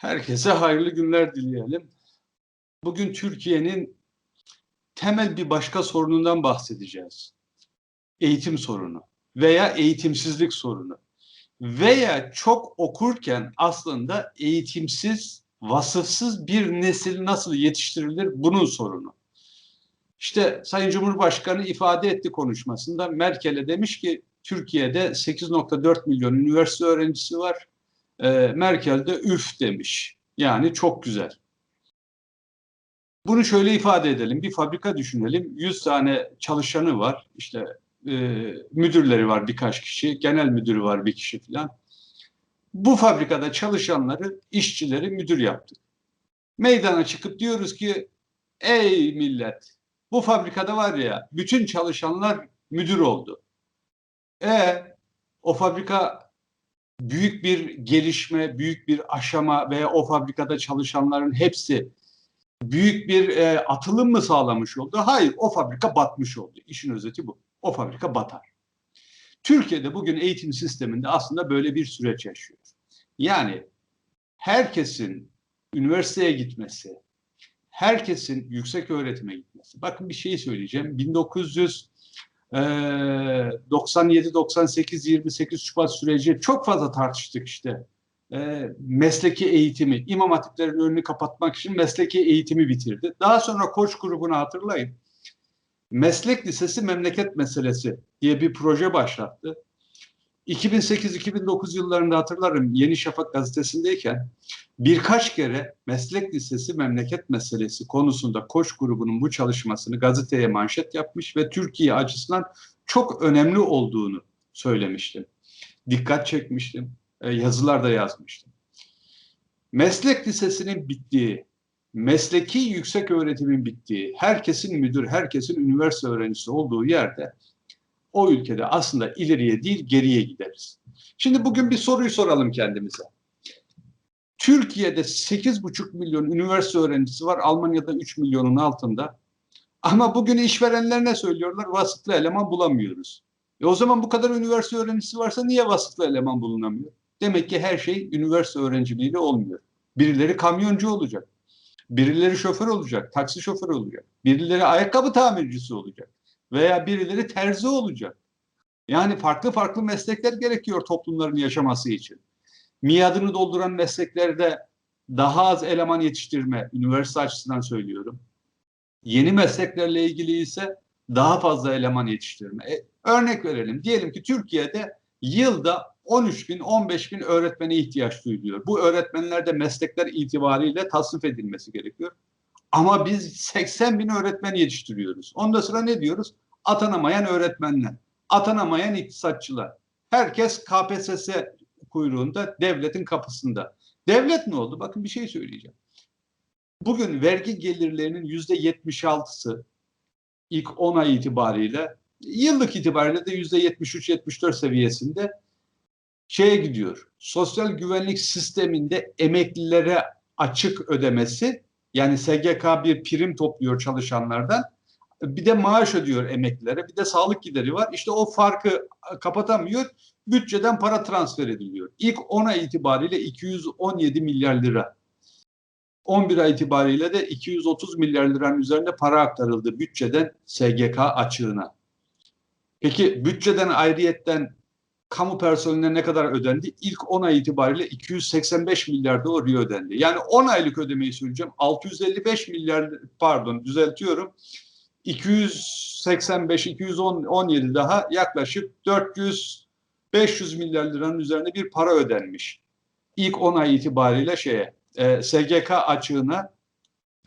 Herkese hayırlı günler dileyelim. Bugün Türkiye'nin temel bir başka sorunundan bahsedeceğiz. Eğitim sorunu veya eğitimsizlik sorunu veya çok okurken aslında eğitimsiz, vasıfsız bir nesil nasıl yetiştirilir bunun sorunu. İşte Sayın Cumhurbaşkanı ifade etti konuşmasında Merkel'e demiş ki Türkiye'de 8.4 milyon üniversite öğrencisi var. E, Merkel de üf demiş. Yani çok güzel. Bunu şöyle ifade edelim. Bir fabrika düşünelim. 100 tane çalışanı var. İşte e, müdürleri var birkaç kişi. Genel müdürü var bir kişi falan. Bu fabrikada çalışanları, işçileri müdür yaptık. Meydana çıkıp diyoruz ki ey millet bu fabrikada var ya bütün çalışanlar müdür oldu. E o fabrika büyük bir gelişme, büyük bir aşama veya o fabrikada çalışanların hepsi büyük bir e, atılım mı sağlamış oldu? Hayır, o fabrika batmış oldu. İşin özeti bu. O fabrika batar. Türkiye'de bugün eğitim sisteminde aslında böyle bir süreç yaşıyor. Yani herkesin üniversiteye gitmesi, herkesin yüksek öğretime gitmesi. Bakın bir şey söyleyeceğim. 1900 97-98-28 Şubat süreci çok fazla tartıştık işte. E, mesleki eğitimi, imam hatiplerin önünü kapatmak için mesleki eğitimi bitirdi. Daha sonra koç grubunu hatırlayın. Meslek Lisesi Memleket Meselesi diye bir proje başlattı. 2008-2009 yıllarında hatırlarım Yeni Şafak gazetesindeyken birkaç kere meslek lisesi memleket meselesi konusunda Koç grubunun bu çalışmasını gazeteye manşet yapmış ve Türkiye açısından çok önemli olduğunu söylemiştim. Dikkat çekmiştim. E, yazılar da yazmıştım. Meslek lisesinin bittiği, mesleki yüksek öğretimin bittiği, herkesin müdür, herkesin üniversite öğrencisi olduğu yerde o ülkede aslında ileriye değil geriye gideriz. Şimdi bugün bir soruyu soralım kendimize. Türkiye'de 8,5 milyon üniversite öğrencisi var. Almanya'da 3 milyonun altında. Ama bugün işverenler ne söylüyorlar? Vasıflı eleman bulamıyoruz. E o zaman bu kadar üniversite öğrencisi varsa niye vasıflı eleman bulunamıyor? Demek ki her şey üniversite öğrenciliğiyle olmuyor. Birileri kamyoncu olacak. Birileri şoför olacak, taksi şoförü olacak. Birileri ayakkabı tamircisi olacak veya birileri terzi olacak. Yani farklı farklı meslekler gerekiyor toplumların yaşaması için. Miadını dolduran mesleklerde daha az eleman yetiştirme, üniversite açısından söylüyorum. Yeni mesleklerle ilgili ise daha fazla eleman yetiştirme. E, örnek verelim. Diyelim ki Türkiye'de yılda 13 bin, 15 bin öğretmene ihtiyaç duyuluyor. Bu öğretmenler de meslekler itibariyle tasnif edilmesi gerekiyor. Ama biz 80 bin öğretmen yetiştiriyoruz. Onda sıra ne diyoruz? Atanamayan öğretmenler, atanamayan iktisatçılar. Herkes KPSS kuyruğunda, devletin kapısında. Devlet ne oldu? Bakın bir şey söyleyeceğim. Bugün vergi gelirlerinin yüzde yetmiş altısı ilk 10 ay itibariyle, yıllık itibariyle de yüzde yetmiş üç, yetmiş dört seviyesinde şeye gidiyor. Sosyal güvenlik sisteminde emeklilere açık ödemesi yani SGK bir prim topluyor çalışanlardan. Bir de maaş ödüyor emeklilere. Bir de sağlık gideri var. İşte o farkı kapatamıyor. Bütçeden para transfer ediliyor. İlk 10 ay itibariyle 217 milyar lira. 11 ay itibariyle de 230 milyar liranın üzerinde para aktarıldı bütçeden SGK açığına. Peki bütçeden ayrıyetten kamu personeline ne kadar ödendi? İlk 10 ay itibariyle 285 milyar oraya ödendi. Yani 10 aylık ödemeyi söyleyeceğim. 655 milyar pardon düzeltiyorum. 285 217 daha yaklaşık 400 500 milyar liranın üzerinde bir para ödenmiş. İlk 10 ay itibariyle şeye e, SGK açığına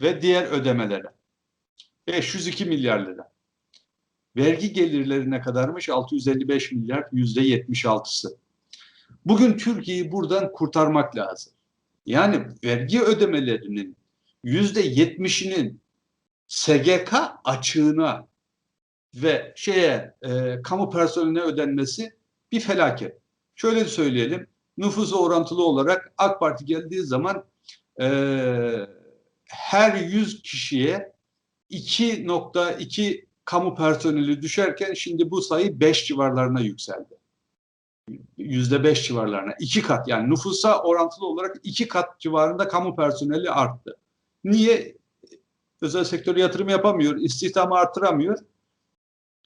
ve diğer ödemelere. 502 milyar lira. Vergi gelirleri ne kadarmış? 655 milyar, yüzde 76'sı. Bugün Türkiye'yi buradan kurtarmak lazım. Yani vergi ödemelerinin yüzde 70'inin SGK açığına ve şeye e, kamu personeline ödenmesi bir felaket. Şöyle söyleyelim, nüfusa orantılı olarak AK Parti geldiği zaman e, her 100 kişiye 2.2 kamu personeli düşerken şimdi bu sayı 5 civarlarına yükseldi. yüzde beş civarlarına. iki kat yani nüfusa orantılı olarak iki kat civarında kamu personeli arttı. Niye? Özel sektör yatırım yapamıyor, istihdamı artıramıyor.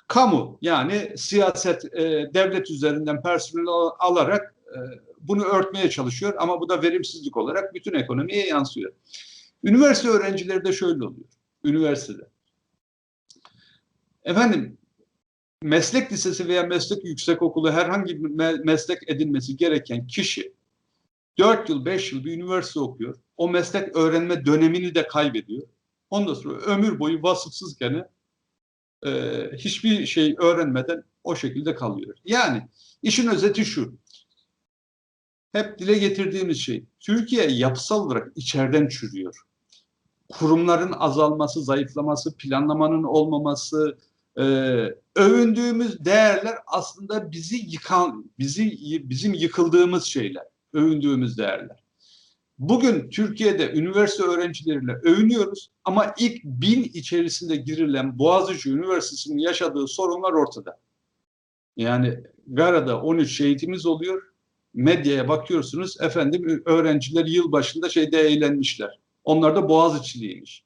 Kamu yani siyaset, e, devlet üzerinden personel al- alarak e, bunu örtmeye çalışıyor ama bu da verimsizlik olarak bütün ekonomiye yansıyor. Üniversite öğrencileri de şöyle oluyor. Üniversitede. Efendim meslek lisesi veya meslek yüksekokulu herhangi bir me- meslek edinmesi gereken kişi 4 yıl 5 yıl bir üniversite okuyor. O meslek öğrenme dönemini de kaybediyor. Ondan sonra ömür boyu vasıfsız gene e, hiçbir şey öğrenmeden o şekilde kalıyor. Yani işin özeti şu. Hep dile getirdiğimiz şey Türkiye yapısal olarak içeriden çürüyor. Kurumların azalması, zayıflaması, planlamanın olmaması, e, övündüğümüz değerler aslında bizi yıkan, bizi bizim yıkıldığımız şeyler, övündüğümüz değerler. Bugün Türkiye'de üniversite öğrencileriyle övünüyoruz ama ilk bin içerisinde girilen Boğaziçi Üniversitesi'nin yaşadığı sorunlar ortada. Yani Gara'da 13 şehitimiz oluyor. Medyaya bakıyorsunuz efendim öğrenciler yıl başında şeyde eğlenmişler. Onlar da Boğaziçi'liymiş.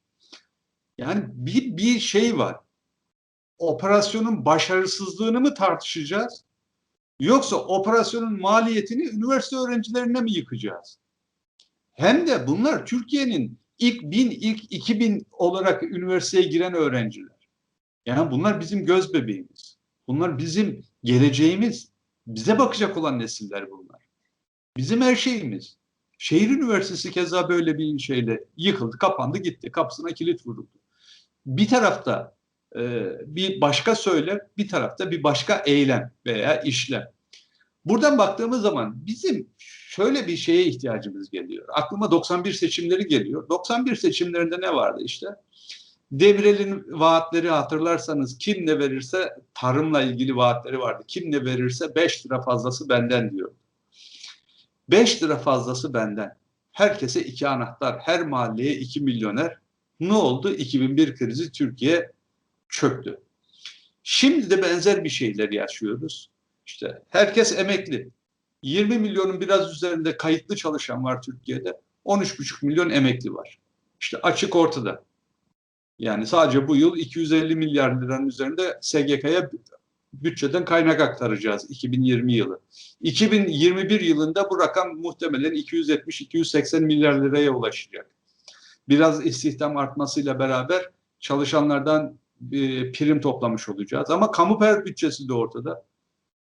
Yani bir, bir şey var operasyonun başarısızlığını mı tartışacağız? Yoksa operasyonun maliyetini üniversite öğrencilerine mi yıkacağız? Hem de bunlar Türkiye'nin ilk bin, ilk iki bin olarak üniversiteye giren öğrenciler. Yani bunlar bizim göz bebeğimiz. Bunlar bizim geleceğimiz. Bize bakacak olan nesiller bunlar. Bizim her şeyimiz. Şehir Üniversitesi keza böyle bir şeyle yıkıldı, kapandı, gitti. Kapısına kilit vuruldu. Bir tarafta e, bir başka söylem, bir tarafta bir başka eylem veya işlem. Buradan baktığımız zaman bizim şöyle bir şeye ihtiyacımız geliyor. Aklıma 91 seçimleri geliyor. 91 seçimlerinde ne vardı işte? Demirel'in vaatleri hatırlarsanız kim ne verirse tarımla ilgili vaatleri vardı. Kim ne verirse 5 lira fazlası benden diyor. 5 lira fazlası benden. Herkese iki anahtar, her mahalleye 2 milyoner. Ne oldu? 2001 krizi Türkiye çöktü. Şimdi de benzer bir şeyler yaşıyoruz. İşte herkes emekli. 20 milyonun biraz üzerinde kayıtlı çalışan var Türkiye'de. 13,5 milyon emekli var. İşte açık ortada. Yani sadece bu yıl 250 milyar liranın üzerinde SGK'ya bütçeden kaynak aktaracağız 2020 yılı. 2021 yılında bu rakam muhtemelen 270-280 milyar liraya ulaşacak. Biraz istihdam artmasıyla beraber çalışanlardan e, prim toplamış olacağız. Ama kamu per bütçesi de ortada.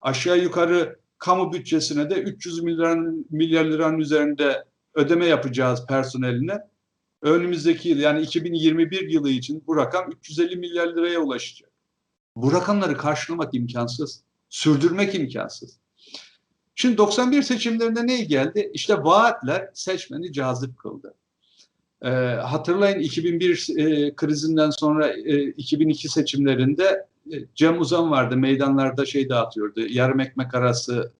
Aşağı yukarı kamu bütçesine de 300 milyar, milyar liranın üzerinde ödeme yapacağız personeline. Önümüzdeki yıl yani 2021 yılı için bu rakam 350 milyar liraya ulaşacak. Bu rakamları karşılamak imkansız. Sürdürmek imkansız. Şimdi 91 seçimlerinde ne geldi? İşte vaatler seçmeni cazip kıldı. E, hatırlayın 2001 e, krizinden sonra e, 2002 seçimlerinde e, Cem Uzan vardı meydanlarda şey dağıtıyordu. Yarım ekmek arası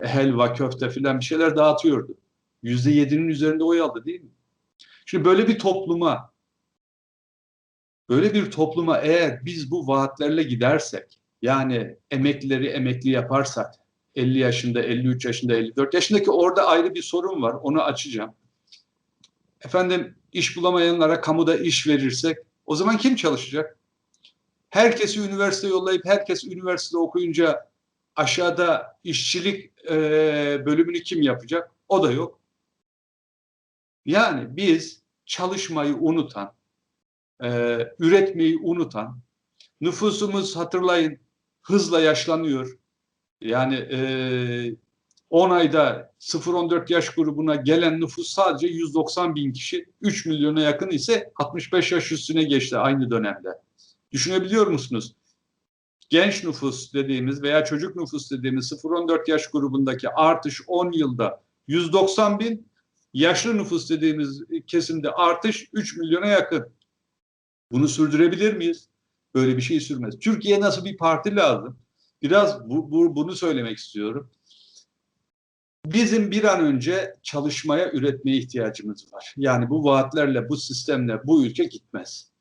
helva, köfte filan bir şeyler dağıtıyordu. Yüzde yedinin üzerinde oy aldı değil mi? Şimdi böyle bir topluma böyle bir topluma eğer biz bu vaatlerle gidersek yani emeklileri emekli yaparsak 50 yaşında, 53 yaşında, 54 yaşındaki orada ayrı bir sorun var. Onu açacağım. Efendim iş bulamayanlara kamuda iş verirsek o zaman kim çalışacak? Herkesi üniversite yollayıp herkes üniversitede okuyunca aşağıda işçilik e, bölümünü kim yapacak? O da yok. Yani biz çalışmayı unutan, e, üretmeyi unutan, nüfusumuz hatırlayın hızla yaşlanıyor. Yani e, 10 ayda 0-14 yaş grubuna gelen nüfus sadece 190 bin kişi, 3 milyona yakın ise 65 yaş üstüne geçti aynı dönemde. Düşünebiliyor musunuz? Genç nüfus dediğimiz veya çocuk nüfus dediğimiz 0-14 yaş grubundaki artış 10 yılda 190 bin, yaşlı nüfus dediğimiz kesimde artış 3 milyona yakın. Bunu sürdürebilir miyiz? Böyle bir şey sürmez. Türkiye nasıl bir parti lazım? Biraz bu, bu, bunu söylemek istiyorum. Bizim bir an önce çalışmaya, üretmeye ihtiyacımız var. Yani bu vaatlerle, bu sistemle bu ülke gitmez.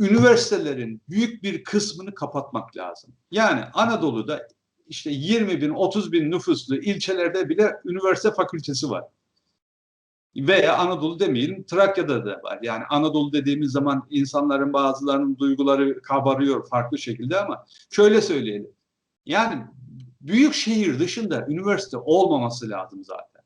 Üniversitelerin büyük bir kısmını kapatmak lazım. Yani Anadolu'da işte 20 bin, 30 bin nüfuslu ilçelerde bile üniversite fakültesi var. Veya Anadolu demeyelim, Trakya'da da var. Yani Anadolu dediğimiz zaman insanların bazılarının duyguları kabarıyor farklı şekilde ama şöyle söyleyelim. Yani büyük şehir dışında üniversite olmaması lazım zaten.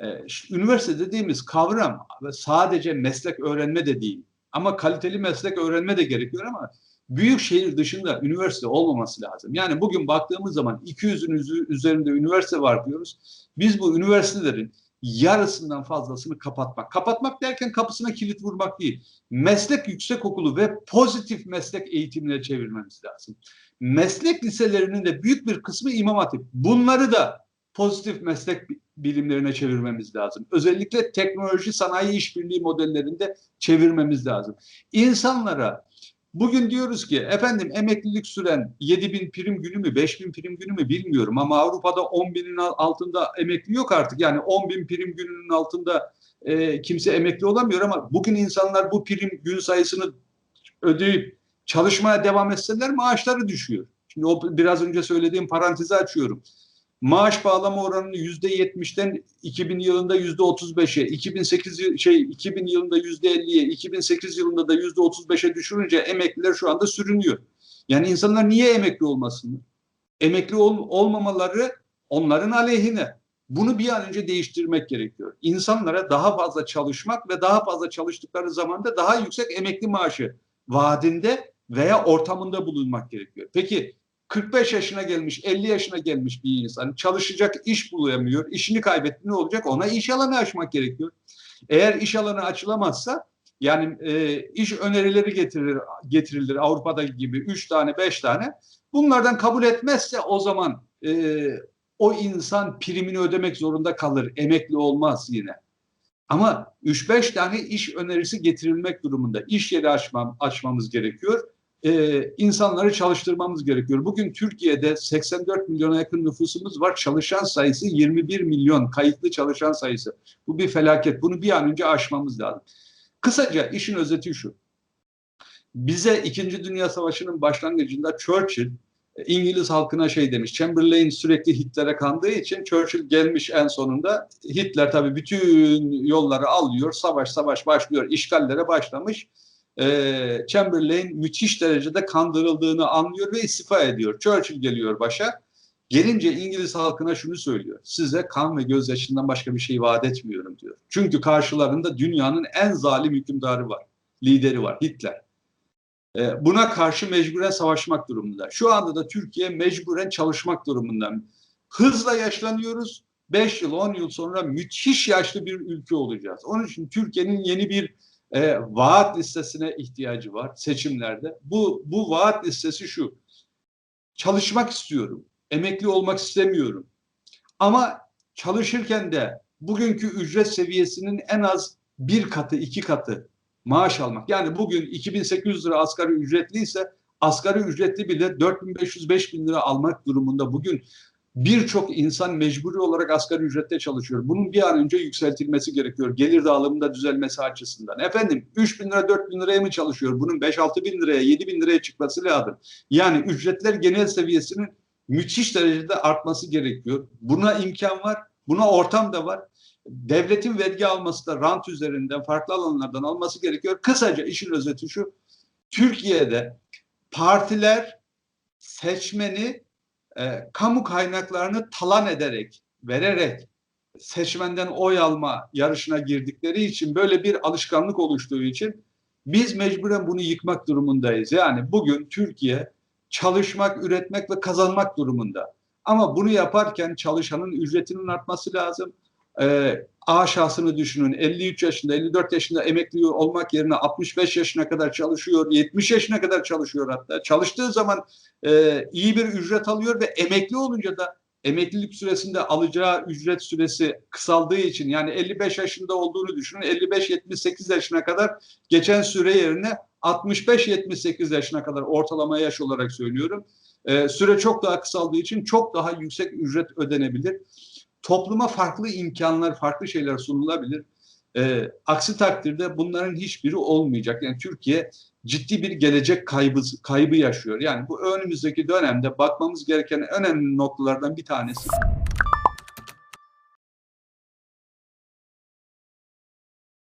Ee, üniversite dediğimiz kavram sadece meslek öğrenme de değil. Ama kaliteli meslek öğrenme de gerekiyor ama büyük şehir dışında üniversite olmaması lazım. Yani bugün baktığımız zaman 200'ün üzerinde üniversite var diyoruz. Biz bu üniversitelerin yarısından fazlasını kapatmak. Kapatmak derken kapısına kilit vurmak değil. Meslek yüksekokulu ve pozitif meslek eğitimine çevirmemiz lazım. Meslek liselerinin de büyük bir kısmı imam hatip. Bunları da pozitif meslek bilimlerine çevirmemiz lazım. Özellikle teknoloji sanayi işbirliği modellerinde çevirmemiz lazım. İnsanlara Bugün diyoruz ki efendim emeklilik süren 7 bin prim günü mü 5 bin prim günü mü bilmiyorum ama Avrupa'da 10 binin altında emekli yok artık. Yani 10 bin prim gününün altında e, kimse emekli olamıyor ama bugün insanlar bu prim gün sayısını ödeyip çalışmaya devam etseler maaşları düşüyor. Şimdi o biraz önce söylediğim parantezi açıyorum maaş bağlama oranını yüzde yetmişten 2000 yılında yüzde 35'e, 2008 şey 2000 yılında yüzde 50'ye, 2008 yılında da yüzde 35'e düşürünce emekliler şu anda sürünüyor. Yani insanlar niye emekli olmasın? Emekli ol, olmamaları onların aleyhine. Bunu bir an önce değiştirmek gerekiyor. İnsanlara daha fazla çalışmak ve daha fazla çalıştıkları zamanda daha yüksek emekli maaşı vaadinde veya ortamında bulunmak gerekiyor. Peki 45 yaşına gelmiş, 50 yaşına gelmiş bir insan çalışacak iş bulamıyor, işini kaybetti ne olacak? Ona iş alanı açmak gerekiyor. Eğer iş alanı açılamazsa yani e, iş önerileri getirilir, getirilir Avrupa'da gibi 3 tane 5 tane. Bunlardan kabul etmezse o zaman e, o insan primini ödemek zorunda kalır. Emekli olmaz yine. Ama 3-5 tane iş önerisi getirilmek durumunda. İş yeri açmam, açmamız gerekiyor e, insanları çalıştırmamız gerekiyor. Bugün Türkiye'de 84 milyona yakın nüfusumuz var. Çalışan sayısı 21 milyon kayıtlı çalışan sayısı. Bu bir felaket. Bunu bir an önce aşmamız lazım. Kısaca işin özeti şu. Bize İkinci Dünya Savaşı'nın başlangıcında Churchill İngiliz halkına şey demiş. Chamberlain sürekli Hitler'e kandığı için Churchill gelmiş en sonunda. Hitler tabii bütün yolları alıyor. Savaş savaş başlıyor. işgallere başlamış e, Chamberlain müthiş derecede kandırıldığını anlıyor ve istifa ediyor. Churchill geliyor başa. Gelince İngiliz halkına şunu söylüyor. Size kan ve gözyaşından başka bir şey vaat etmiyorum diyor. Çünkü karşılarında dünyanın en zalim hükümdarı var. Lideri var. Hitler. E, buna karşı mecburen savaşmak durumunda. Şu anda da Türkiye mecburen çalışmak durumunda. Hızla yaşlanıyoruz. 5 yıl, 10 yıl sonra müthiş yaşlı bir ülke olacağız. Onun için Türkiye'nin yeni bir e, vaat listesine ihtiyacı var seçimlerde. Bu, bu vaat listesi şu. Çalışmak istiyorum. Emekli olmak istemiyorum. Ama çalışırken de bugünkü ücret seviyesinin en az bir katı, iki katı maaş almak. Yani bugün 2800 lira asgari ücretliyse asgari ücretli bile 4500-5000 lira almak durumunda. Bugün birçok insan mecburi olarak asgari ücrette çalışıyor. Bunun bir an önce yükseltilmesi gerekiyor. Gelir dağılımında düzelmesi açısından. Efendim 3 bin lira 4 bin liraya mı çalışıyor? Bunun 5-6 bin liraya 7 bin liraya çıkması lazım. Yani ücretler genel seviyesinin müthiş derecede artması gerekiyor. Buna imkan var. Buna ortam da var. Devletin vergi alması da rant üzerinden farklı alanlardan alması gerekiyor. Kısaca işin özeti şu. Türkiye'de partiler seçmeni e, kamu kaynaklarını talan ederek, vererek seçmenden oy alma yarışına girdikleri için böyle bir alışkanlık oluştuğu için biz mecburen bunu yıkmak durumundayız. Yani bugün Türkiye çalışmak, üretmek ve kazanmak durumunda. Ama bunu yaparken çalışanın ücretinin artması lazım e, A şahsını düşünün. 53 yaşında 54 yaşında emekli olmak yerine 65 yaşına kadar çalışıyor 70 yaşına kadar çalışıyor hatta. Çalıştığı zaman e, iyi bir ücret alıyor ve emekli olunca da emeklilik süresinde alacağı ücret süresi kısaldığı için yani 55 yaşında olduğunu düşünün. 55-78 yaşına kadar geçen süre yerine 65-78 yaşına kadar ortalama yaş olarak söylüyorum. E, süre çok daha kısaldığı için çok daha yüksek ücret ödenebilir topluma farklı imkanlar, farklı şeyler sunulabilir. E, aksi takdirde bunların hiçbiri olmayacak. Yani Türkiye ciddi bir gelecek kaybı, kaybı yaşıyor. Yani bu önümüzdeki dönemde bakmamız gereken önemli noktalardan bir tanesi